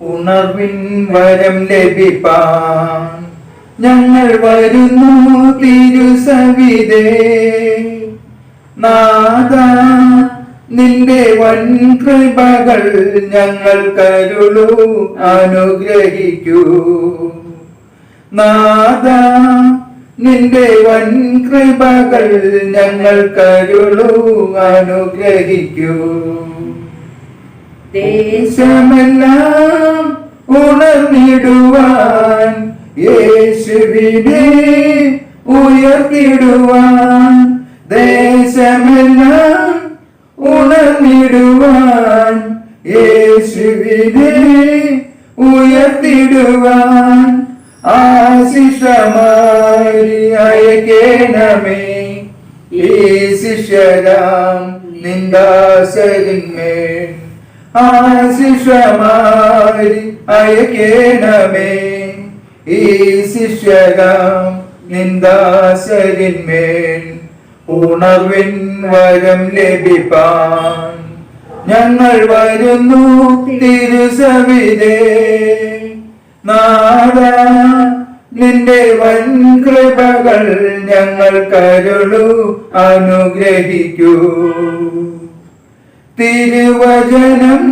ഉണർവിൻ വരം ലഭിപ്പാൻ. ഞങ്ങൾ വരുന്നു തിരുസവിതേ നാദ നിന്റെ വൻ കൃപകൾ ഞങ്ങൾ കരുളു അനുഗ്രഹിക്കൂ. നാദ നിന്റെ വൻ കൃപകൾ ഞങ്ങൾ കരുളു അനുഗ്രഹിക്കൂ. ദേശമെല്ലാം ഉണർന്നിടുവാൻ യേശുവിനെ ഉയർത്തിടുവാൻ ദേശമെല്ലാം ഉണർന്നിടുവാൻ യേശുവിനെ ഉയർത്തിടുവാൻ ആശിഷമായി അയക്കേണമേ. ഈ ശിഷ്യരാം നിന്ദാസരിന്മേൽ ആശിഷമായി അയക്കേണമേ. ഈ ശിഷ്യകം നിന്ദാശരിന്മേൽ ഉണർവിൻ വരം ലഭിപ്പാൻ. ഞങ്ങൾ വരുന്നു തിരുസവിതേ നാദ നിന്റെ വൻ കൃപകൾ ഞങ്ങൾ കരുളു അനുഗ്രഹിക്കൂ. തിരുവചനം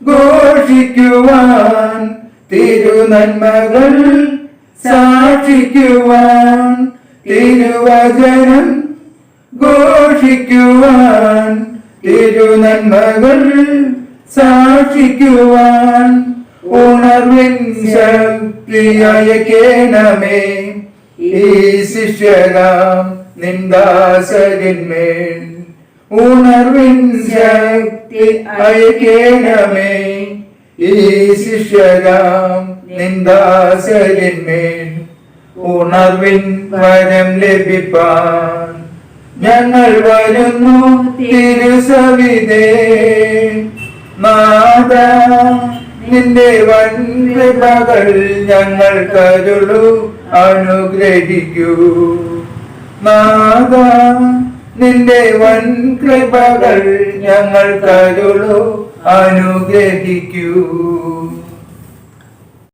ഘോഷിക്കുവാൻ തിരുനന്മകൾ സാക്ഷിക്കുവാൻ തിരുവചനം ഘോഷിക്കുവാൻ തിരുനന്മകൾ സാക്ഷിക്കുവാൻ ഉണർവിൻ ശക്തിയയക്കേണമേ ഈ ശിഷ്യരാം നിന്ദാസരിന്മേൽ ഉണർവിൻ ഈ ശിഷ്യരാം നിന്ദാസരിന്മേൽ ഉണർവിൻ വരം ലഭിപ്പാൻ. ഞങ്ങൾ വരുന്നു തിരുസവിതേ നാദ നിന്റെ വൻ കൃപകൾ ഞങ്ങൾ കരുളു അനുഗ്രഹിക്കൂ. നാദ നിന്റെ വൻ കൃപകൾ ഞങ്ങൾ കരുളു അനുഗ്രഹിക്കൂ.